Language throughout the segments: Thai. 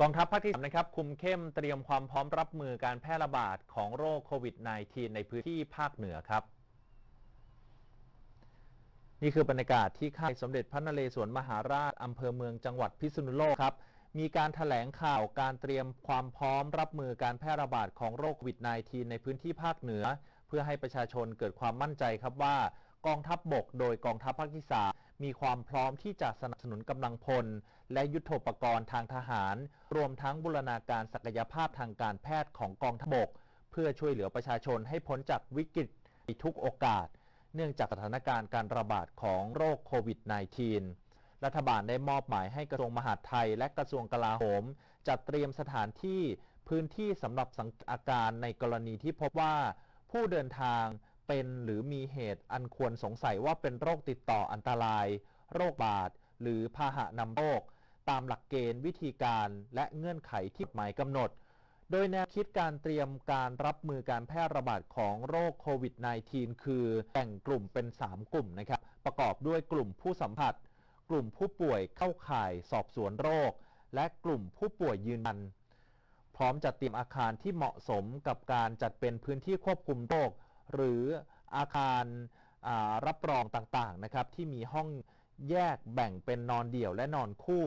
กองทัพภาคที่สามนะครับคุมเข้มเตรียมความพร้อมรับมือการแพร่ระบาดของโรคโควิด -19 ในพื้นที่ภาคเหนือครับ นี่คือบรรยากาศที่ค่ายสมเด็จพระนเรศวรมหาราชอำเภอเมืองจังหวัดพิษณุโลกครับมีการถแถลงข่าวการเตรียมความพร้อมรับมือการแพร่ระบาดของโรคโควิด -19 ในพื้นที่ภาคเหนือ เพื่อให้ประชาชนเกิดความมั่นใจครับว่ากองทัพบบกโดยกองทัพภาคที่สา มีความพร้อมที่จะสนับสนุนกำลังพล และยุทโธปกรณ์ทางทหาร รวมทั้งบูรณาการศักยภาพทางการแพทย์ของกองทัพบก เพื่อช่วยเหลือประชาชนให้พ้นจากวิกฤตในทุกโอกาส เนื่องจากสถานการณ์การระบาดของโรคโควิด -19 รัฐบาลได้มอบหมายให้กระทรวงมหาดไทย และกระทรวงกลาโหม จัดเตรียมสถานที่พื้นที่สำหรับสังเกตอาการในกรณีที่พบว่าผู้เดินทาง เป็นหรือมีเหตุอันควรสงสัยว่าเป็นโรคติดต่ออันตราย โรคบาดหรือพาหะนำโรค ตามหลักเกณฑ์วิธีการและเงื่อนไขที่หมายกำหนด โดยแนวคิดการเตรียมการรับมือการแพร่ระบาดของโรคโควิด -19 คือแบ่งกลุ่มเป็น 3 กลุ่มนะครับ ประกอบด้วยกลุ่มผู้สัมผัส กลุ่มผู้ป่วยเข้าข่ายสอบสวนโรค และกลุ่มผู้ป่วยยืนยัน พร้อมจัดเตรียมอาคารที่เหมาะสมกับการจัดเป็นพื้นที่ควบคุมโรค หรืออาคารรับรองต่างๆนะครับที่มีห้องแยกแบ่งเป็นนอนเดี่ยวและนอนคู่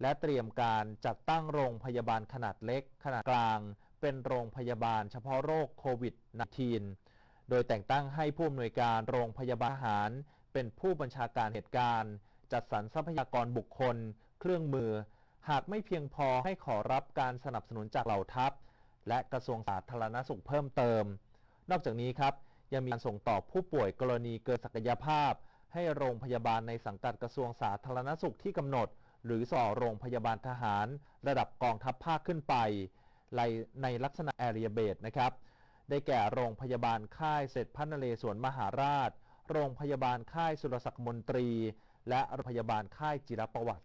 และเตรียมการจัดตั้งโรงพยาบาลขนาดเล็ก ขนาดกลาง เป็นโรงพยาบาลเฉพาะโรคโควิด -19 โดยแต่งตั้งให้ผู้อำนวยการโรงพยาบาลหาร เป็นผู้บัญชาการเหตุการณ์ จัดสรรทรัพยากรบุคคล เครื่องมือ หากไม่เพียงพอให้ขอรับการสนับสนุนจากเหล่าทัพ และกระทรวงสาธารณสุขเพิ่มเติม นอกจากนี้ครับยังมีการส่งต่อผู้ป่วยกรณีเกินศักยภาพ ให้โรงพยาบาลในสังกัดกระทรวงสาธารณสุขที่กำหนด หรือส่อโรงพยาบาลทหาร ระดับกองทัพภาคขึ้นไปในลักษณะแอเรียเบสนะครับได้แก่โรงพยาบาลค่ายเสร็จพระนเรศวรมหาราช โรงพยาบาลค่ายสุรศักดิ์มนตรี และโรงพยาบาลค่ายจิรประวัติ